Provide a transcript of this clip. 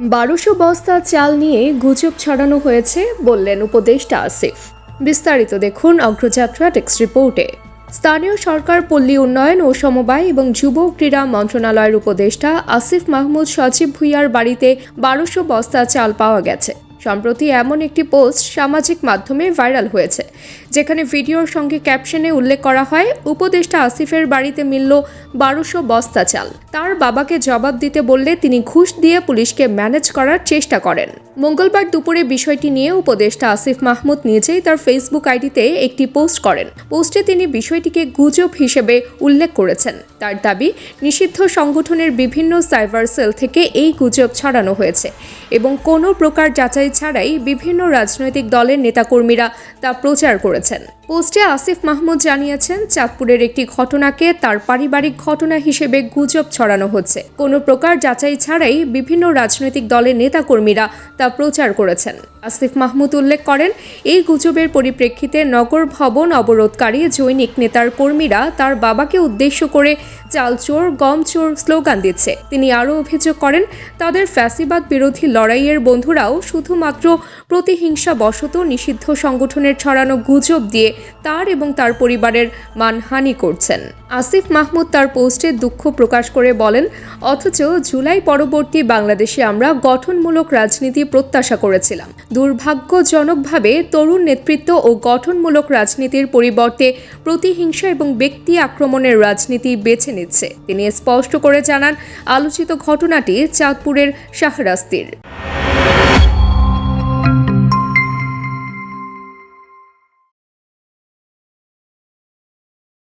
বারোশো বস্তা চাল নিয়ে গুজব ছড়ানো হয়েছে, বললেন উপদেষ্টা আসিফ। বিস্তারিত দেখুন অগ্রযাত্রা টেক্স রিপোর্টে। স্থানীয় সরকার, পল্লী উন্নয়ন ও সমবায় এবং যুব ক্রীড়া মন্ত্রণালয়ের উপদেষ্টা আসিফ মাহমুদ সচিব ভুইয়ার বাড়িতে বারোশো বস্তা চাল পাওয়া গেছে। সম্প্রতি এমন একটি পোস্ট সামাজিক মাধ্যমে ভাইরাল হয়েছে, যেখানে ভিডিওর সঙ্গে ক্যাপশনে উল্লেখ করা হয়, উপদেষ্টা আসিফের বাড়িতে মিলল বারোশো বস্তা চাল। তার বাবাকে জবাব দিতে বললে তিনি ঘুষ দিয়ে পুলিশকে ম্যানেজ করার চেষ্টা করেন। মঙ্গলবার দুপুরে বিষয়টি নিয়ে উপদেষ্টা আসিফ মাহমুদ নিজেই তার ফেসবুক আইডিতে একটি পোস্ট করেন। পোস্টে তিনি বিষয়টিকে গুজব হিসেবে উল্লেখ করেছেন। তার দাবি, নিষিদ্ধ সংগঠনের বিভিন্ন সাইবার সেল থেকে এই গুজব ছড়ানো হয়েছে এবং কোনো প্রকার যাচাই ছাড়াই বিভিন্ন রাজনৈতিক দলের নেতাকর্মীরা তা প্রচার করেছেন। পোস্টে আসিফ মাহমুদ জানিয়েছেন, চাঁদপুরের একটি ঘটনাকে তার পারিবারিক ঘটনা হিসেবে গুজব ছড়ানো হচ্ছে। কোনো প্রকার যাচাই ছাড়াই বিভিন্ন রাজনৈতিক দলের নেতাকর্মীরা তা প্রচার করেছেন। আসিফ মাহমুদ উল্লেখ করেন, এই গুজবের পরিপ্রেক্ষিতে নগর ভবন অবরোধকারী জৈনিক নেতার কর্মীরা তার বাবাকে উদ্দেশ্য করে চাল চোর, গম চোর স্লোগান দিচ্ছে। তিনি আরও অভিযোগ করেন, তাদের ফ্যাসিবাদ বিরোধী লড়াইয়ের বন্ধুরাও শুধুমাত্র প্রতিহিংসা বশত নিষিদ্ধ সংগঠনের ছড়ানো গুজব দিয়ে তার এবং তার পরিবারের মানহানি করছেন। আসিফ মাহমুদ তার পোস্টে দুঃখ প্রকাশ করে বলেন, অথচ জুলাই পরবর্তী বাংলাদেশে আমরা গঠনমূলক রাজনীতি প্রত্যাশা করেছিলাম। দুর্ভাগ্যজনকভাবে তরুণ নেতৃত্ব ও গঠনমূলক রাজনীতির পরিবর্তে প্রতিহিংসা এবং ব্যক্তি আক্রমণের রাজনীতি বেছে নিচ্ছে। তিনি স্পষ্ট করে জানান, আলোচিত ঘটনাটি চাঁদপুরের শাহরাস্তির।